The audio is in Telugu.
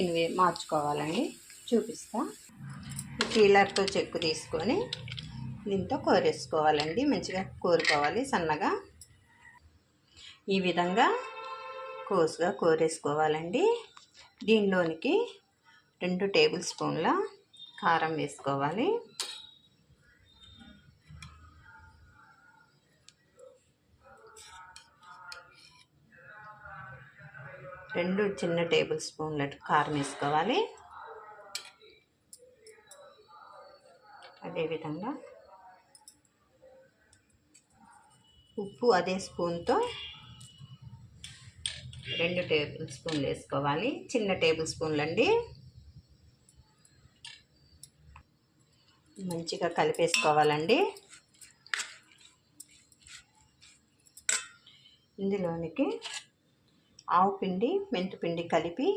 ఇవి మార్చుకోవాలండి. చూపిస్తా. కీలర్తో చెక్కు తీసుకొని దీంతో కోరేసుకోవాలండి. మంచిగా కోరుకోవాలి సన్నగా. ఈ విధంగా కోసుగా కోరేసుకోవాలండి. దీనిలోనికి రెండు టేబుల్ స్పూన్ల కారం వేసుకోవాలి. రెండు చిన్న టేబుల్ స్పూన్ల కారం వేసుకోవాలి. అదేవిధంగా ఉప్పు అదే స్పూన్తో రెండు టేబుల్ స్పూన్లు వేసుకోవాలి. చిన్న టేబుల్ స్పూన్లు అండి. మంచిగా కలిపేసుకోవాలండి. ఇందులోనికి ఆవు పిండి మెంతిపిండి కలిపి